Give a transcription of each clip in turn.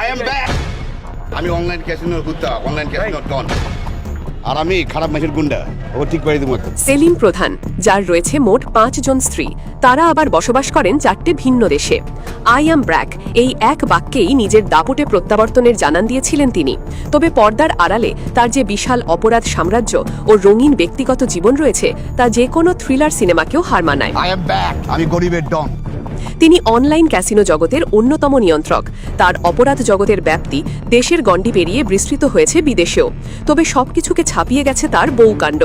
I am back আমি online ক্যাসিনোর কুত্তা অনলাইন ক্যাসিনোর ডন আর আমি খারাপ গুন্ডা ও ঠিক করে দেবো। সেলিম প্রধান যার রয়েছে মোট পাঁচজন স্ত্রী তারা আবার বসবাস করেন চারটে ভিন্ন দেশে। আই অ্যাম ব্র্যাক এই এক বাক্যেই নিজের দাপটে প্রত্যাবর্তনের জানান দিয়েছিলেন তিনি। তবে পর্দার আড়ালে তার যে বিশাল অপরাধ সাম্রাজ্য ও রঙিন ব্যক্তিগত জীবন রয়েছে তা যে কোনো থ্রিলার সিনেমাকেও হার মানায়। আই এম ব্যাক আমি গরিবের ডন। তিনি অনলাইন ক্যাসিনো জগতের অন্যতম নিয়ন্ত্রক। তার অপরাধ জগতের ব্যাপ্তি দেশের গণ্ডি পেরিয়ে বিস্তৃত হয়েছে বিদেশেও। তবে সবকিছুকে ছাপিয়ে গেছে তার বউকাণ্ড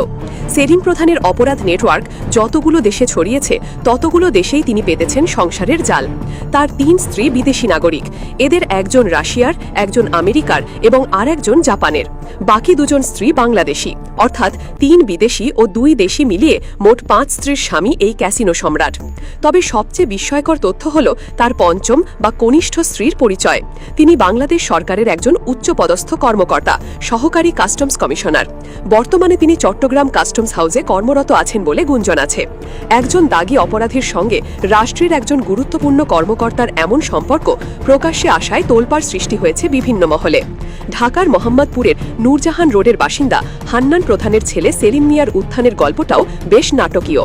সেলিম প্রধানের অপরাধ নেটওয়ার্ক যতগুলো দেশে ছড়িয়েছে, ততগুলো দেশেই তিনি পেতেছেন সংসারের জাল। তার তিন স্ত্রী বিদেশি নাগরিক। এদের একজন রাশিয়ার, একজন আমেরিকার এবং আর একজন জাপানের। বাকি দুজন স্ত্রী বাংলাদেশি। অর্থাৎ তিন বিদেশি ও দুই দেশি মিলিয়ে মোট পাঁচ স্ত্রীর স্বামী এই ক্যাসিনো সম্রাট। তবে সবচেয়ে বিস্ময়কর তথ্য হল তার পঞ্চম বা কনিষ্ঠ স্ত্রীর পরিচয়। তিনি বাংলাদেশ সরকারের একজন উচ্চপদস্থ কর্মকর্তা, সহকারী কাস্টমস কমিশনার। বর্তমানে তিনি চট্টগ্রাম কাস্টমস হাউসে কর্মরত আছেন বলে গুঞ্জন আছে। একজন দাগী অপরাধীর সঙ্গে রাষ্ট্রের একজন গুরুত্বপূর্ণ কর্মকর্তার এমন সম্পর্ক প্রকাশ্যে আসায় তোলপাড় সৃষ্টি হয়েছে বিভিন্ন মহলে। ঢাকার মোহাম্মদপুরের নূরজাহান রোডের বাসিন্দা হান্নান প্রধানের ছেলে সেলিম মিয়ার উত্থানের গল্পটাও বেশ নাটকীয়।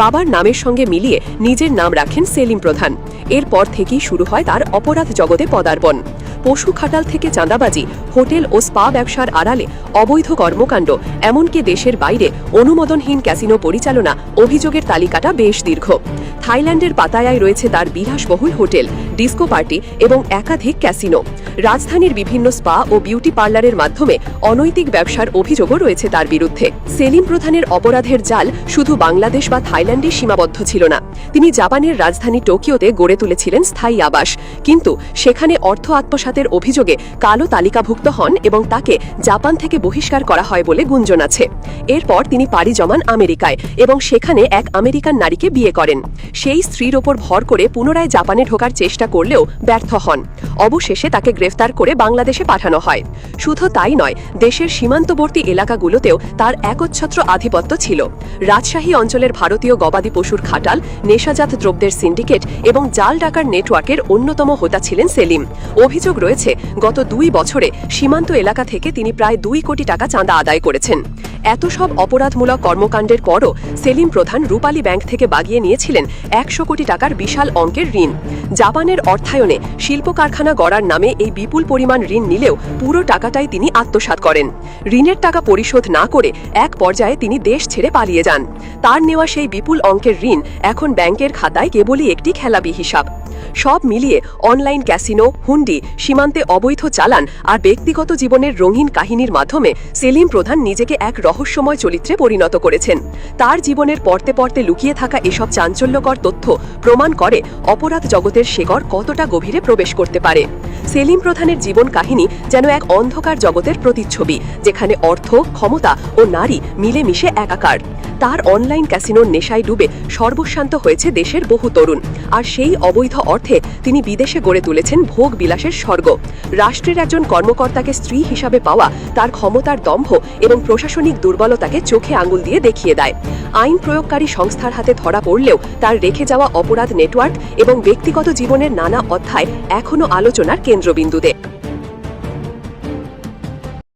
বাবার নামের সঙ্গে মিলিয়ে নিজের নাম রাখেন সেলিম প্রধান। এরপর থেকেই শুরু হয় তার অপরাধ জগতে পদার্পণ। পশু খাটাল থেকে চাঁদাবাজি, হোটেল ও স্পা ব্যবসার আড়ালে অবৈধ কর্মকাণ্ড, এমনকি দেশের বাইরে অনুমোদনহীন ক্যাসিনো পরিচালনা অভিযোগের তালিকাটা বেশ দীর্ঘ। থাইল্যান্ডের পাতায়ায় রয়েছে তার বিলাসবহুল হোটেল, ডিস্কো পার্টি এবং একাধিক ক্যাসিনো। রাজধানীর বিভিন্ন স্পা ও বিউটি পার্লারের মাধ্যমে অনৈতিক ব্যবসার অভিযোগও রয়েছে তার বিরুদ্ধে। সেলিম প্রধানের অপরাধের জাল শুধু বাংলাদেশ বা থাইল্যান্ডে সীমাবদ্ধ ছিল না। তিনি জাপানের রাজধানী টোকিওতে গড়ে তুলেছিলেন স্থায়ী আবাস। কিন্তু সেখানে অর্থ আত্মসাতের অভিযোগে কালো তালিকাভুক্ত হন এবং তাকে জাপান থেকে বহিষ্কার করা হয় বলে গুঞ্জন আছে। এরপর তিনি পাড়ি জমান আমেরিকায় এবং সেখানে এক আমেরিকান নারীকে বিয়ে করেন। সেই স্ত্রীর ওপর ভর করে পুনরায় জাপানে ঢোকার চেষ্টা করলেও ব্যর্থ হন। অবশেষে তাকে গ্রেফতার করে বাংলাদেশে পাঠানো হয়। শুধু তাই নয়, দেশের সীমান্তবর্তী এলাকাগুলোতেও তার একচ্ছত্র আধিপত্য ছিল। রাজশাহী অঞ্চলের ভারতীয় গবাদি পশুর খাটাল, নেশাজাত দ্রব্যের সিন্ডিকেট এবং জাল ডাকার নেটওয়ার্কের অন্যতম হোতা ছিলেন সেলিম। অভিযোগ রয়েছে, গত দুই বছরে সীমান্ত এলাকা থেকে তিনি প্রায় দুই কোটি টাকা চাঁদা আদায় করেছেন। এত সব অপরাধমূলক কর্মকাণ্ডের পরও সেলিম প্রধান রূপালী ব্যাংক থেকে বাগিয়ে নিয়েছিলেন একশো কোটি টাকার বিশাল অঙ্কের ঋণ। জাপানের অর্থায়নে শিল্প কারখানা গড়ার নামে এই বিপুল পরিমাণ ঋণ নিলেও পুরো টাকাটাই তিনি আত্মসাত করেন। ঋণের টাকা পরিশোধ না করে এক পর্যায়ে তিনি দেশ ছেড়ে পালিয়ে যান। তার নেওয়া সেই বিপুল অঙ্কের ঋণ এখন ব্যাংকের খাতায় কেবলই একটি খেলাবি হিসাব। সব মিলিয়ে অনলাইন ক্যাসিনো, হুন্ডি, সীমান্তে অবৈধ চালান আর ব্যক্তিগত জীবনের রঙিন কাহিনীর মাধ্যমে সেলিম প্রধান নিজেকে এক রহস্যময় চরিত্রে পরিণত করেছেন। তার জীবনের পড়তে পড়তে লুকিয়ে থাকা এসব চাঞ্চল্যকর তথ্য প্রমাণ করে অপরাধ জগতের শেকড় কতটা গভীরে প্রবেশ করতে পারে। সেলিম প্রধানের জীবন কাহিনী যেন এক অন্ধকার জগতের প্রতিচ্ছবি, যেখানে অর্থ, ক্ষমতা ও নারী মিলেমিশে একাকার। তার অনলাইন ক্যাসিনোর নেশায় ডুবে সর্বশান্ত হয়েছে দেশের বহু তরুণ। আর সেই অবৈধ অর্থে তিনি বিদেশে গড়ে তুলেছেন ভোগ বিলাসের স্বর্গ। রাষ্ট্রের একজন কর্মকর্তাকে স্ত্রী হিসাবে পাওয়া তার ক্ষমতার দম্ভ এবং প্রশাসনিক দুর্বলতাকে চোখে আঙুল দিয়ে দেখিয়ে দেয়। আইন প্রয়োগকারী সংস্থার হাতে ধরা পড়লেও তার রেখে যাওয়া অপরাধ নেটওয়ার্ক এবং ব্যক্তিগত জীবনের নানা অধ্যায় এখনও আলোচনার কেন্দ্রবিন্দুতে।